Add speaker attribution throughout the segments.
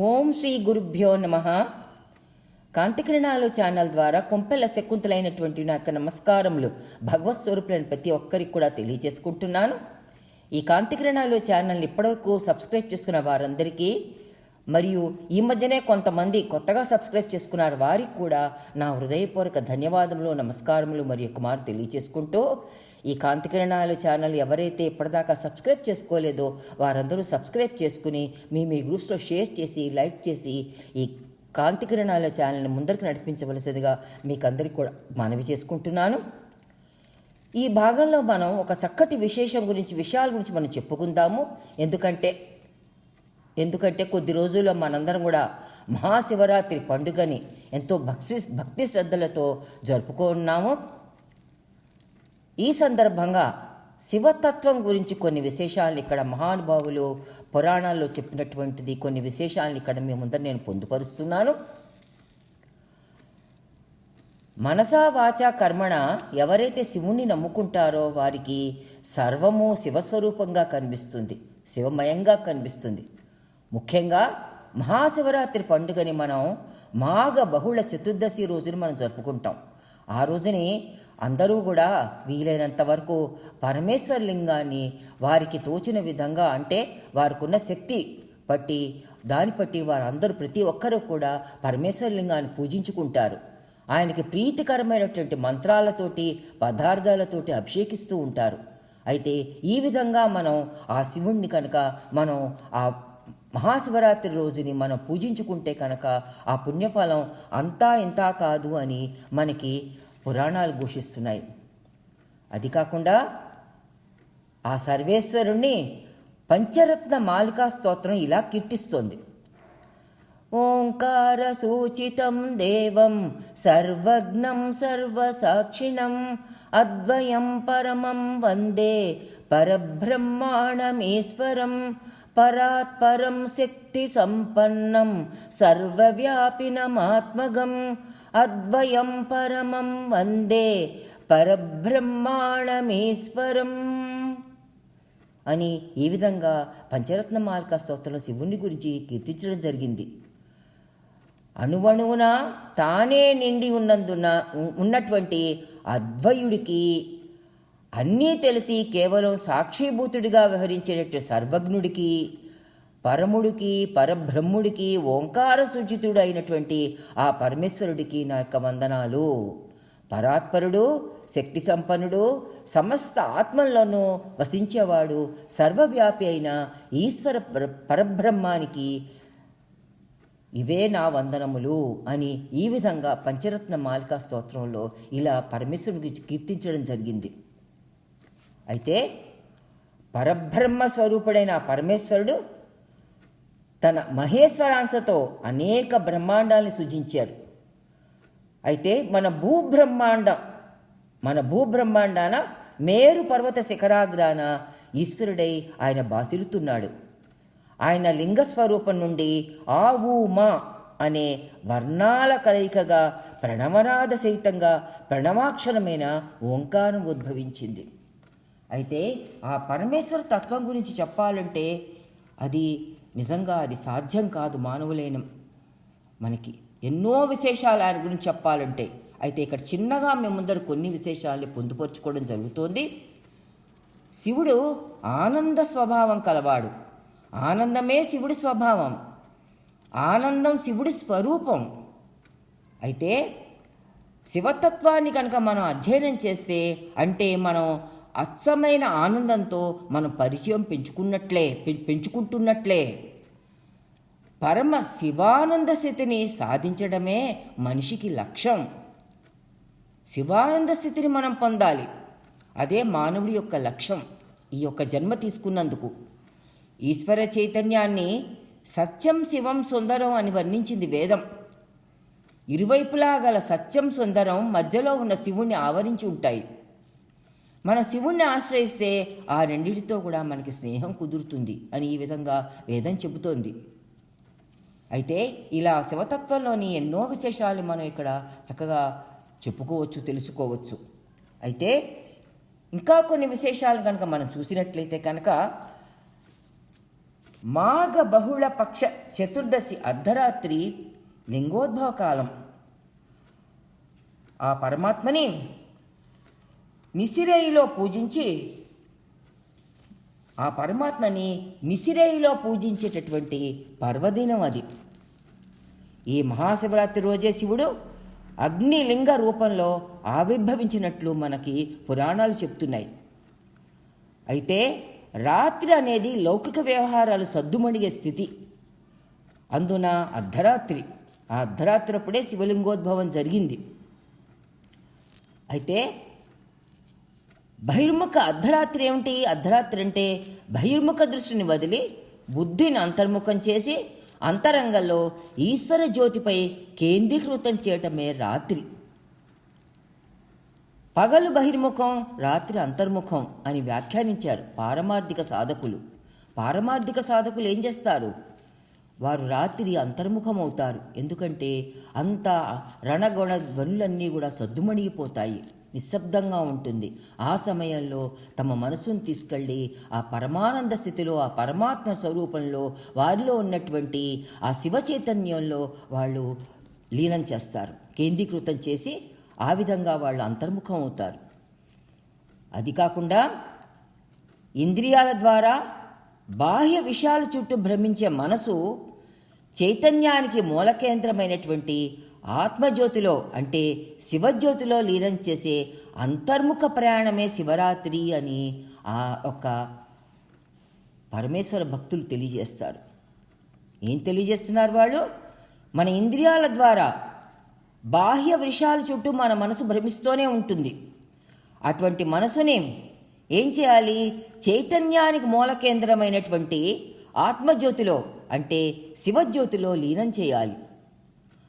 Speaker 1: ఓం శ్రీ గురుభ్యో నమ. కాంతికిరణాలు ఛానల్ ద్వారా కొంపెల్ల శకుంతలైనటువంటి నా యొక్క నమస్కారములు భగవత్ స్వరూపులను ప్రతి ఒక్కరికి కూడా తెలియజేసుకుంటున్నాను. ఈ కాంతికిరణాలు ఛానల్ని ఇప్పటివరకు సబ్స్క్రైబ్ చేసుకున్న వారందరికీ మరియు ఈ మధ్యనే కొంతమంది కొత్తగా సబ్స్క్రైబ్ చేసుకున్నారు వారికి కూడా నా హృదయపూర్వక ధన్యవాదములు నమస్కారములు మరియు కుమార్ తెలియజేసుకుంటూ ఈ కాంతి కిరణాలు ఛానల్ ఎవరైతే ఇప్పటిదాకా సబ్స్క్రైబ్ చేసుకోలేదో వారందరూ సబ్స్క్రైబ్ చేసుకుని మీ మీ గ్రూప్స్లో షేర్ చేసి లైక్ చేసి ఈ కాంతి కిరణాల ఛానల్ని ముందరికి నడిపించవలసిందిగా మీకు అందరికీ కూడా మనవి చేసుకుంటున్నాను. ఈ భాగంలో మనం ఒక చక్కటి విశేషం గురించి విషయాల గురించి మనం చెప్పుకుందాము. ఎందుకంటే ఎందుకంటే కొద్ది రోజుల్లో మనందరం కూడా మహాశివరాత్రి పండుగని ఎంతో భక్తి భక్తి శ్రద్ధలతో జరుపుకున్నాము. ఈ సందర్భంగా శివతత్వం గురించి కొన్ని విశేషాలను ఇక్కడ మహానుభావులు పురాణాల్లో చెప్పినటువంటిది కొన్ని విశేషాలను ఇక్కడ మీ ముందర నేను పొందుపరుస్తున్నాను. మనసా వాచ కర్మణ ఎవరైతే శివుణ్ణి నమ్ముకుంటారో వారికి సర్వము శివస్వరూపంగా కనిపిస్తుంది శివమయంగా కనిపిస్తుంది. ముఖ్యంగా మహాశివరాత్రి పండుగని మనం మాఘ బహుళ చతుర్దశి రోజున మనం జరుపుకుంటాం. ఆ రోజుని అందరూ కూడా వీలైనంత వరకు పరమేశ్వర లింగాన్ని వారికి తోచిన విధంగా అంటే వారికున్న శక్తి బట్టి దాన్ని బట్టి వారందరూ ప్రతి ఒక్కరూ కూడా పరమేశ్వర లింగాన్ని పూజించుకుంటారు. ఆయనకి ప్రీతికరమైనటువంటి మంత్రాలతోటి పదార్థాలతోటి అభిషేకిస్తూ ఉంటారు. అయితే ఈ విధంగా మనం ఆ శివుణ్ణి కనుక మనం ఆ మహాశివరాత్రి రోజుని మనం పూజించుకుంటే కనుక ఆ పుణ్యఫలం అంతా ఇంతా కాదు అని మనకి పురాణాలు ఘోషిస్తున్నాయి అది కాకుండా ఆ సర్వేశ్వరుణ్ణి పంచరత్న మాలికా స్తోత్రం ఇలా కీర్తిస్తోంది. ఓంకార సూచితం దేవం సర్వజ్ఞం సర్వసాక్షిణం అద్వయం పరమం వందే పరబ్రహ్మాణమీశ్వరం పరాత్పరం శక్తి సంపన్నం సర్వవ్యాపినమాత్మగం అద్వయం పరమం వందే పరబ్రహ్మాణమేశ్వరం. అని ఈ విధంగా పంచరత్న మాల్క స్తోత్రంలో శివుని గురించి కీర్తించడం జరిగింది. అణువణువున తానే నిండి ఉన్నందున ఉన్నటువంటి అద్వయుడికి అన్నీ తెలిసి కేవలం సాక్షిభూతుడిగా వ్యవహరించేటట్టు సర్వజ్ఞుడికి పరముడికి పరబ్రహ్ముడికి ఓంకార సూచితుడు అయినటువంటి ఆ పరమేశ్వరుడికి నా యొక్క వందనాలు. పరాత్పరుడు శక్తి సంపన్నుడు సమస్త ఆత్మలను వసించేవాడు సర్వవ్యాపి అయిన ఈశ్వర పరబ్రహ్మానికి ఇవే నా వందనములు అని ఈ విధంగా పంచరత్న మాలికా స్తోత్రంలో ఇలా పరమేశ్వరుని కీర్తించడం జరిగింది. అయితే పరబ్రహ్మ స్వరూపుడైన పరమేశ్వరుడు తన మహేశ్వరాంశతో అనేక బ్రహ్మాండాల్ని సృజించారు. అయితే మన భూబ్రహ్మాండం మన భూబ్రహ్మాండాన మేరు పర్వత శిఖరాగ్రాన ఈశ్వరుడై ఆయన బాసిరుతున్నాడు ఆయన లింగస్వరూపం నుండి ఆ మా అనే వర్ణాల కలయికగా ప్రణవనాద సహితంగా ప్రణవాక్షరమైన ఓంకారం ఉద్భవించింది. అయితే ఆ పరమేశ్వర తత్వం గురించి చెప్పాలంటే అది నిజంగా అది సాధ్యం కాదు మానవులైన మనకి. ఎన్నో విశేషాలు ఆయన గురించి చెప్పాలంటే అయితే ఇక్కడ చిన్నగా మేము ముందర కొన్ని విశేషాలని పొందుపరుచుకోవడం జరుగుతోంది. శివుడు ఆనంద స్వభావం కలవాడు. ఆనందమే శివుడి స్వభావం. ఆనందం శివుడి స్వరూపం. అయితే శివతత్వాన్ని కనుక మనం అధ్యయనం చేస్తే అంటే మనం అచ్చమైన ఆనందంతో మనం పరిచయం పెంచుకున్నట్లే పెంచుకుంటున్నట్లే. పరమ శివానంద స్థితిని సాధించడమే మనిషికి లక్ష్యం. శివానంద స్థితిని మనం పొందాలి. అదే మానవుడి యొక్క లక్ష్యం ఈ యొక్క జన్మ తీసుకున్నందుకు. ఈశ్వర చైతన్యాన్ని సత్యం శివం సుందరం అని వర్ణించింది వేదం. ఇరువైపులా గల సత్యం సుందరం మధ్యలో ఉన్న శివుణ్ణి ఆవరించి ఉంటాయి. మన శివుణ్ణి ఆశ్రయిస్తే ఆ రెండిటితో కూడా మనకి స్నేహం కుదురుతుంది అని ఈ విధంగా వేదం చెబుతోంది. అయితే ఇలా శివతత్వంలోని ఎన్నో విశేషాలు మనం ఇక్కడ చక్కగా చెప్పుకోవచ్చు తెలుసుకోవచ్చు. అయితే ఇంకా కొన్ని విశేషాలు కనుక మనం చూసినట్లయితే కనుక మాఘ బహుళ పక్ష చతుర్దశి అర్ధరాత్రి లింగోద్భవ కాలం. ఆ పరమాత్మని మిసిరేయిలో పూజించి ఆ పరమాత్మని మిసిరేయిలో పూజించేటటువంటి పర్వదినం అది. ఈ మహాశివరాత్రి రోజే శివుడు అగ్నిలింగ రూపంలో ఆవిర్భవించినట్లు మనకి పురాణాలు చెప్తున్నాయి. అయితే రాత్రి అనేది లౌకిక వ్యవహారాలు సద్దుమణిగే స్థితి. అందున అర్ధరాత్రి ఆ అర్ధరాత్రి అప్పుడే శివలింగోద్భవం జరిగింది. అయితే బహిర్ముఖ అర్ధరాత్రి ఏమిటి? అర్ధరాత్రి అంటే బహిర్ముఖ దృష్టిని వదిలి బుద్ధిని అంతర్ముఖం చేసి అంతరంగంలో ఈశ్వర జ్యోతిపై కేంద్రీకృతం చేయటమే రాత్రి. పగలు బహిర్ముఖం రాత్రి అంతర్ముఖం అని వ్యాఖ్యానించారు పారమార్థిక సాధకులు. పారమార్థిక సాధకులు ఏం చేస్తారు? వారు రాత్రి అంతర్ముఖం అవుతారు ఎందుకంటే అంత రణగొణ ధ్వనులన్నీ కూడా సద్దుమణిగిపోతాయి. నిశ్శబ్దంగా ఉంటుంది. ఆ సమయంలో తమ మనసును తీసుకెళ్ళి ఆ పరమానంద స్థితిలో ఆ పరమాత్మ స్వరూపంలో వారిలో ఉన్నటువంటి ఆ శివ చైతన్యంలో వాళ్ళు లీనం చేస్తారు. కేంద్రీకృతం చేసి ఆ విధంగా వాళ్ళు అంతర్ముఖం అవుతారు. అది కాకుండా ఇంద్రియాల ద్వారా బాహ్య విషయాల చుట్టూ భ్రమించే మనసు చైతన్యానికి మూలకేంద్రమైనటువంటి ఆత్మజ్యోతిలో అంటే శివజ్యోతిలో లీనం చేసే అంతర్ముఖ ప్రయాణమే శివరాత్రి అని ఆ ఒక పరమేశ్వర భక్తులు తెలియజేస్తారు. ఏం తెలియజేస్తున్నారు వాళ్ళు? మన ఇంద్రియాల ద్వారా బాహ్య విషయాల చుట్టూ మన మనసు భ్రమిస్తూనే ఉంటుంది. అటువంటి మనసుని ఏం చేయాలి? చైతన్యానికి మూల కేంద్రమైనటువంటి ఆత్మజ్యోతిలో అంటే శివజ్యోతిలో లీనం చేయాలి.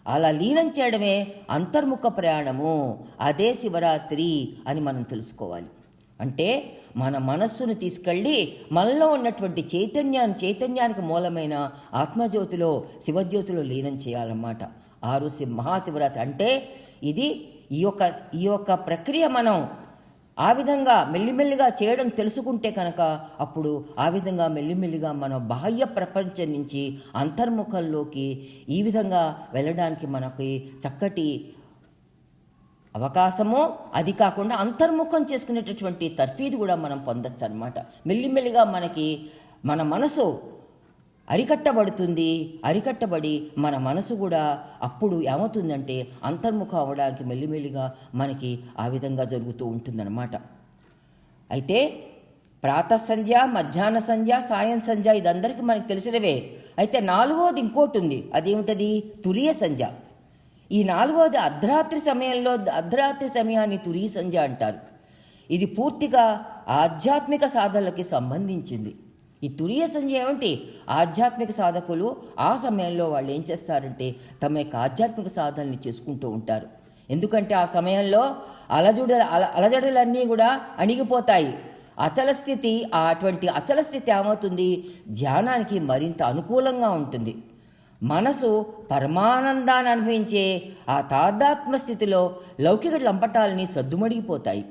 Speaker 1: అలా లీనం చేయడమే అంతర్ముఖ ప్రయాణము. అదే శివరాత్రి అని మనం తెలుసుకోవాలి. అంటే మన మనస్సును తీసుకెళ్ళి మనలో ఉన్నటువంటి చైతన్యాన్ని చైతన్యానికి మూలమైన ఆత్మజ్యోతిలో శివజ్యోతిలో లీనం చేయాలన్నమాట. ఆరు శి మహాశివరాత్రి అంటే ఇది ఈ యొక్క ఈ యొక్క ప్రక్రియ మనం ఆ విధంగా మెల్లిమెల్లిగా చేయడం తెలుసుకుంటే కనుక అప్పుడు ఆ విధంగా మెల్లిమెల్లిగా మన బాహ్య ప్రపంచం నుంచి అంతర్ముఖంలోకి ఈ విధంగా వెళ్ళడానికి మనకి చక్కటి అవకాశము అది కాకుండా అంతర్ముఖం చేసుకునేటటువంటి తర్ఫీదు కూడా మనం పొందొచ్చు అనమాట మెల్లిమెల్లిగా మనకి మన మనసు అరికట్టబడుతుంది అరికట్టబడి మన మనసు కూడా అప్పుడు ఏమవుతుందంటే అంతర్ముఖం అవడానికి మెల్లిమెల్లిగా మనకి ఆ విధంగా జరుగుతూ ఉంటుందన్నమాట. అయితే ప్రాత సంధ్య మధ్యాహ్న సంధ్య సాయం సంధ్య ఇదందరికీ మనకి తెలిసినవే. అయితే నాలుగోది ఇంకోటి ఉంది అదేమిటది? తురియ సంధ్య. ఈ నాలుగోది అర్ధరాత్రి సమయంలో అర్ధరాత్రి సమయాన్ని తురియ సంధ్య అంటారు. ఇది పూర్తిగా ఆధ్యాత్మిక సాధనలకి సంబంధించింది. ఈ తురియ సంధ్య ఏమిటి ఆధ్యాత్మిక సాధకులు ఆ సమయంలో వాళ్ళు ఏం చేస్తారంటే తమ యొక్క ఆధ్యాత్మిక సాధనని చేసుకుంటూ ఉంటారు. ఎందుకంటే ఆ సమయంలో అలజుడ అల అలజడులన్నీ కూడా అణిగిపోతాయి. అచల స్థితి ఆ అటువంటి అచల స్థితి ఏమవుతుంది? ధ్యానానికి మరింత అనుకూలంగా ఉంటుంది. మనసు పరమానందాన్ని అనుభవించే ఆ తాదాత్మ స్థితిలో లౌకిక లంపటాలని సద్దుమడిగిపోతాయి.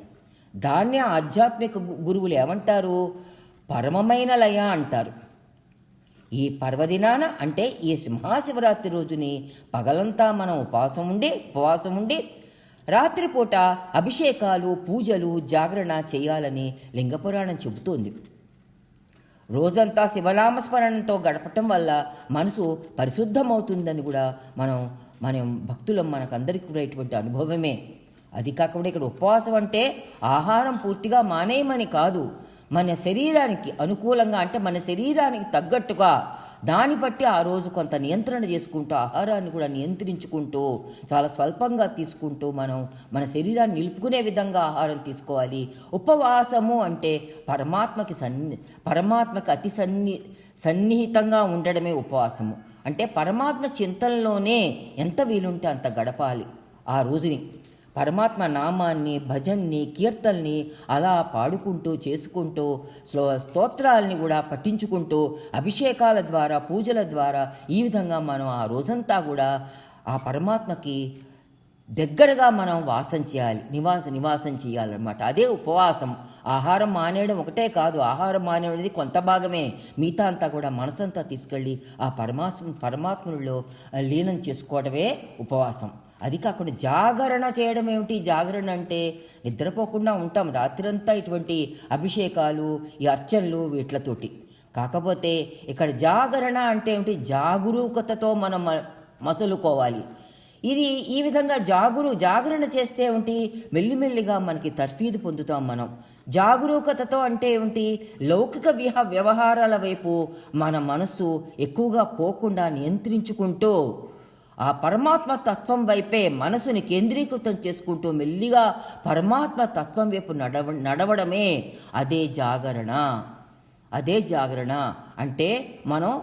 Speaker 1: దాన్నే ఆధ్యాత్మిక గురువులు ఏమంటారు? పరమమైన లయ అంటారు. ఈ పర్వదినాన అంటే ఈ మహాశివరాత్రి రోజుని పగలంతా మనం ఉపవాసం ఉండి ఉపవాసం ఉండి రాత్రిపూట అభిషేకాలు పూజలు జాగరణ చేయాలని లింగపురాణం చెబుతోంది. రోజంతా శివనామస్మరణతో గడపటం వల్ల మనసు పరిశుద్ధమవుతుందని కూడా మనం మనం భక్తులం మనకందరికీ కూడా ఇటువంటి అనుభవమే. అది కాకుండా ఇక్కడ ఉపవాసం అంటే ఆహారం పూర్తిగా మానేయమని కాదు మన శరీరానికి అనుకూలంగా అంటే మన శరీరానికి తగ్గట్టుగా దాన్ని బట్టి ఆ రోజు కొంత నియంత్రణ చేసుకుంటూ ఆహారాన్ని కూడా నియంత్రించుకుంటూ చాలా స్వల్పంగా తీసుకుంటూ మనం మన శరీరాన్ని నిలుపుకునే విధంగా ఆహారం తీసుకోవాలి. ఉపవాసము అంటే పరమాత్మకి సన్ని పరమాత్మకి అతి సన్ని సన్నిహితంగా ఉండడమే ఉపవాసము. అంటే పరమాత్మ చింతనలోనే ఎంత వీలుంటే అంత గడపాలి ఆ రోజుని. పరమాత్మ నామాన్ని భజన్ని కీర్తనని అలా పాడుకుంటూ చేసుకుంటూ స్లో స్తోత్రాలని కూడా పఠించుకుంటూ అభిషేకాల ద్వారా పూజల ద్వారా ఈ విధంగా మనం ఆ రోజంతా కూడా ఆ పరమాత్మకి దగ్గరగా మనం వాసం చేయాలి. నివాస నివాసం చేయాలన్నమాట. అదే ఉపవాసం. ఆహారం మానేయడం ఒకటే కాదు. ఆహారం మానేయడం కొంత భాగమే. మిగతా అంతా కూడా మనసంతా తీసుకెళ్ళి ఆ పరమాత్మ పరమాత్ముడిలో లీనం చేసుకోవడమే ఉపవాసం. అది కాకుండా జాగరణ చేయడం ఏమిటి? జాగరణ అంటే నిద్రపోకుండా ఉంటాం. రాత్రంతా ఇటువంటి అభిషేకాలు ఈ అర్చనలు వీటితోటి కాకపోతే ఇక్కడ జాగరణ అంటే ఏమిటి? జాగరూకతతో మనం మసలుకోవాలి. ఇది ఈ విధంగా జాగురు జాగరణ చేస్తే ఏమిటి? మెల్లిమెల్లిగా మనకి తర్ఫీదు పొందుతాం మనం. జాగరూకతతో అంటే ఏమిటి? లౌకిక విహ వ్యవహారాల వైపు మన మనసు ఎక్కువగా పోకుండా నియంత్రించుకుంటూ ఆ పరమాత్మ తత్వం వైపే మనసుని కేంద్రీకృతం చేసుకుంటూ మెల్లిగా పరమాత్మ తత్వం వైపు నడవ నడవడమే అదే జాగరణ. అదే జాగరణ. అంటే మనం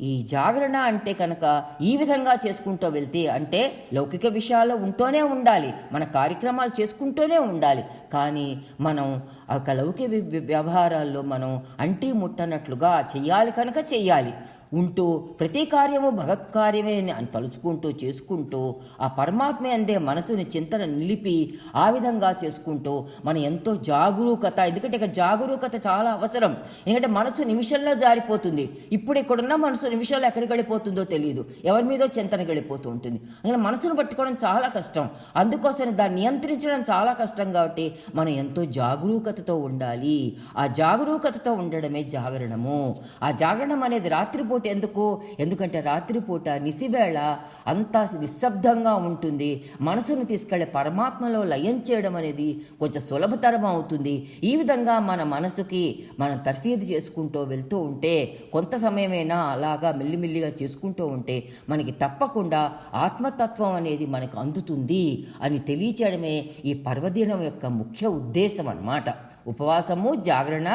Speaker 1: ఈ జాగరణ అంటే కనుక ఈ విధంగా చేసుకుంటూ వెళ్తే అంటే లౌకిక విషయాల్లో ఉంటూనే ఉండాలి. మన కార్యక్రమాలు చేసుకుంటూనే ఉండాలి. కానీ మనం ఒక లౌకిక వ్యవహారాల్లో మనం అంటి ముట్టనట్లుగా చేయాలి కనుక చేయాలి. ఉంటూ ప్రతి కార్యము భగత్ కార్యమే అని తలుచుకుంటూ చేసుకుంటూ ఆ పరమాత్మ అందే మనసుని చింతన నిలిపి ఆ విధంగా చేసుకుంటూ మనం ఎంతో జాగరూకత ఎందుకంటే ఇక్కడ జాగరూకత చాలా అవసరం. ఎందుకంటే మనసు నిమిషంలో జారిపోతుంది. ఇప్పుడు ఇక్కడున్న మనసు నిమిషంలో ఎక్కడికి వెళ్ళిపోతుందో తెలియదు. ఎవరి మీదో చింతన వెళ్ళిపోతూ ఉంటుంది. అందుకని మనసును పట్టుకోవడం చాలా కష్టం. అందుకోసం దాన్ని నియంత్రించడం చాలా కష్టం కాబట్టి మనం ఎంతో జాగరూకతతో ఉండాలి. ఆ జాగరూకతతో ఉండడమే జాగరణము. ఆ జాగరణం అనేది రాత్రిపూట ఎందుకు? ఎందుకంటే రాత్రిపూట నిసివేళ అంతా నిశ్శబ్దంగా ఉంటుంది. మనసును తీసుకెళ్ళే పరమాత్మలో లయం చేయడం అనేది కొంచెం సులభతరం అవుతుంది. ఈ విధంగా మన మనసుకి మనం తర్ఫీదు చేసుకుంటూ వెళ్తూ ఉంటే కొంత సమయమైనా అలాగా మెల్లిమెల్లిగా చేసుకుంటూ ఉంటే మనకి తప్పకుండా ఆత్మతత్వం అనేది మనకు అందుతుంది అని తెలియచేయడమే ఈ పర్వదినం యొక్క ముఖ్య ఉద్దేశం అన్నమాట. ఉపవాసము జాగరణ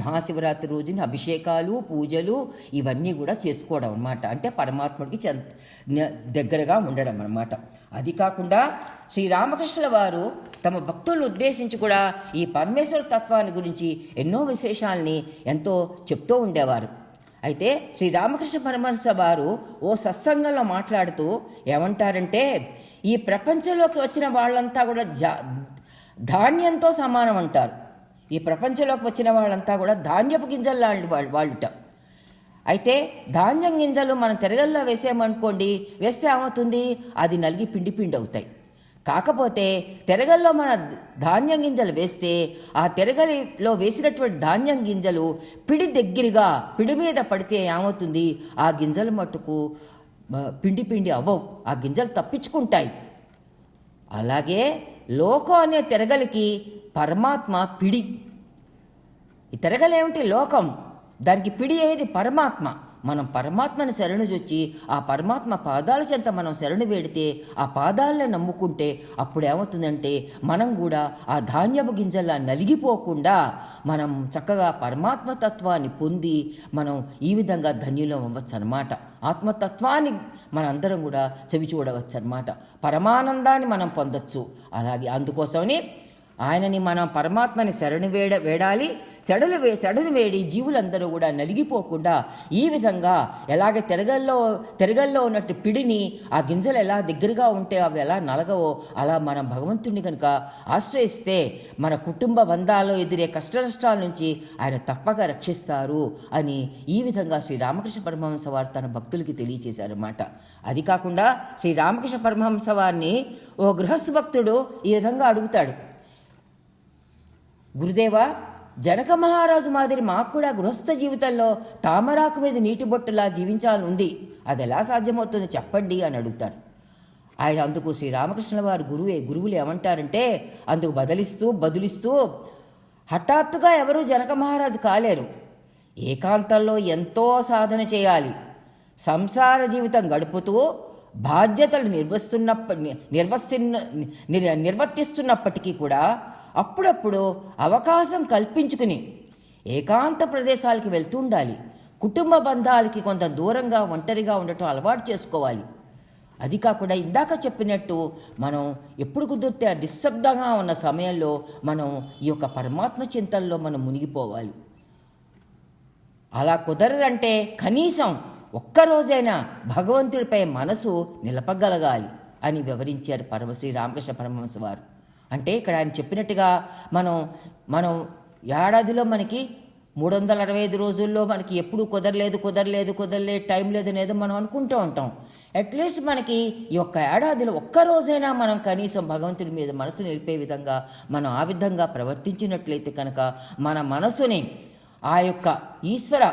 Speaker 1: మహాశివరాత్రి రోజున అభిషేకాలు పూజలు ఇవన్నీ కూడా చేసుకోవడం అనమాట అంటే పరమాత్ముడికి దగ్గరగా ఉండడం అనమాట అది కాకుండా శ్రీరామకృష్ణుల వారు తమ భక్తులను ఉద్దేశించి కూడా ఈ పరమేశ్వర తత్వాన్ని గురించి ఎన్నో విశేషాలని ఎంతో చెప్తూ ఉండేవారు. అయితే శ్రీ రామకృష్ణ పరమహంస వారు ఓ సత్సంగంలో మాట్లాడుతూ ఏమంటారంటే ఈ ప్రపంచంలోకి వచ్చిన వాళ్ళంతా కూడా జా ధాన్యంతో సమానం అంటారు. ఈ ప్రపంచంలోకి వచ్చిన వాళ్ళంతా కూడా ధాన్యపు గింజలు లాంటి వాళ్ళు వాళ్ళుట. అయితే ధాన్యం గింజలు మనం తెరగల్లో వేసామనుకోండి వేస్తే ఏమవుతుంది? అది నలిగి పిండి పిండి అవుతాయి కాకపోతే తెరగల్లో మన ధాన్యం గింజలు వేస్తే ఆ తిరగలిలో వేసినటువంటి ధాన్యం గింజలు పిడి దగ్గరగా పిడి మీద పడితే ఏమవుతుంది? ఆ గింజలు మట్టుకు పిండి పిండి అవ్వవు. ఆ గింజలు తప్పించుకుంటాయి. అలాగే లోకం అనే తిరగలికి పరమాత్మ పిడి. ఈ తిరగలేమిటి లోకం? దానికి పిడి ఏది? పరమాత్మ. మనం పరమాత్మని శరణు చొచ్చి ఆ పరమాత్మ పాదాల చెంత మనం శరణు వేడితే ఆ పాదాలనే నమ్ముకుంటే అప్పుడు ఏమవుతుందంటే మనం కూడా ఆ ధాన్యపు గింజల్లా నలిగిపోకుండా మనం చక్కగా పరమాత్మ తత్వాన్ని పొంది మనం ఈ విధంగా ధన్యులం అవ్వచ్చు అనమాట ఆత్మతత్వాన్ని మనందరం కూడా చెవి చూడవచ్చు అనమాట పరమానందాన్ని మనం పొందొచ్చు. అలాగే అందుకోసమని ఆయనని మనం పరమాత్మని శరణు వేడ వేడాలి చెడులు వే చెడును వేడి జీవులందరూ కూడా నలిగిపోకుండా ఈ విధంగా ఎలాగ తెరగల్లో తెరగల్లో ఉన్నట్టు పిడిని ఆ గింజలు ఎలా దగ్గరగా ఉంటే అవి ఎలా నలగవో అలా మనం భగవంతుడిని కనుక ఆశ్రయిస్తే మన కుటుంబ బంధాల్లో ఎదురే కష్ట నష్టాల నుంచి ఆయన తప్పక రక్షిస్తారు అని ఈ విధంగా శ్రీ రామకృష్ణ పరమహంస వారు తన భక్తులకి తెలియచేశారన్నమాట. అది కాకుండా శ్రీ రామకృష్ణ పరమహంస వారిని ఓ గృహస్థు భక్తుడు ఈ విధంగా అడుగుతాడు. గురుదేవా జనక మహారాజు మాదిరి మాకు కూడా గృహస్థ జీవితంలో తామరాకు మీద నీటి బొట్టులా జీవించాలని ఉంది అది ఎలా సాధ్యమవుతుందో చెప్పండి అని అడుగుతారు. ఆయన అందుకు శ్రీరామకృష్ణ వారు గురువే గురువులు ఏమంటారంటే అందుకు బదిలిస్తూ బదులిస్తూ హఠాత్తుగా ఎవరూ జనక మహారాజు కాలేరు. ఏకాంతంలో ఎంతో సాధన చేయాలి. సంసార జీవితం గడుపుతూ బాధ్యతలు నిర్వస్తున్నప్ప నిర్వస్తి నిర్వర్తిస్తున్నప్పటికీ కూడా అప్పుడప్పుడు అవకాశం కల్పించుకుని ఏకాంత ప్రదేశాలకి వెళ్తూ ఉండాలి. కుటుంబ బంధాలకి కొంత దూరంగా ఒంటరిగా ఉండటం అలవాటు చేసుకోవాలి. అది కాకుండా ఇందాక చెప్పినట్టు మనం ఎప్పుడు కుదిరితే ఆ నిశ్శబ్దంగా ఉన్న సమయంలో మనం ఈ యొక్క పరమాత్మ చింతనలో మనం మునిగిపోవాలి. అలా కుదరదంటే కనీసం ఒక్కరోజైనా భగవంతుడిపై మనసు నిలపగలగాలి అని వివరించారు పరమశ్రీ రామకృష్ణ పరమహంస వారు. అంటే ఇక్కడ ఆయన చెప్పినట్టుగా మనం మనం ఏడాదిలో మనకి మూడు వందల అరవై ఐదు రోజుల్లో మనకి ఎప్పుడు కుదరలేదు కుదరలేదు కుదరలేదు టైం లేదు అనేది మనం అనుకుంటూ ఉంటాం. అట్లీస్ట్ మనకి ఈ ఒక్క ఏడాదిలో ఒక్క రోజైనా మనం కనీసం భగవంతుడి మీద మనసు నిలిపే విధంగా మనం ఆ విధంగా ప్రవర్తించినట్లయితే కనుక మన మనసుని ఆ యొక్క ఈశ్వర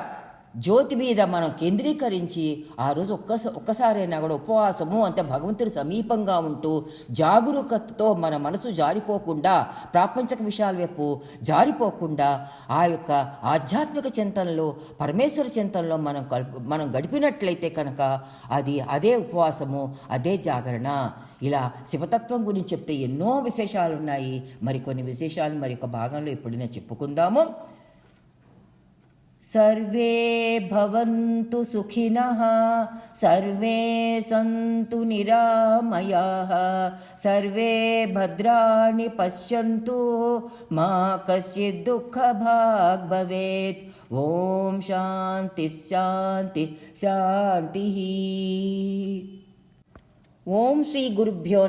Speaker 1: జ్యోతి మీద మనం కేంద్రీకరించి ఆ రోజు ఒక్కస ఒక్కసారైనా కూడా ఉపవాసము అంటే భగవంతుడి సమీపంగా ఉంటూ జాగరూకతతో మన మనసు జారిపోకుండా ప్రాపంచక విషయాల వైపు జారిపోకుండా ఆ యొక్క ఆధ్యాత్మిక చింతనలో పరమేశ్వర చింతనలో మనం మనం గడిపినట్లయితే కనుక అది అదే ఉపవాసము అదే జాగరణ. ఇలా శివతత్వం గురించి చెప్తే ఎన్నో విశేషాలు ఉన్నాయి మరికొన్ని విశేషాలు మరి యొక్క భాగంలో ఎప్పుడైనా చెప్పుకుందాము. सर्वे भवन्तु सुखिनः, सर्वे सन्तु निरामयाः, सर्वे भद्राणि पश्यन्तु, मा कश्चित् दुःखभाग् भवेत्। ॐ शान्तिः, शान्ति, शान्तिः। ॐ श्रीगुरुभ्यो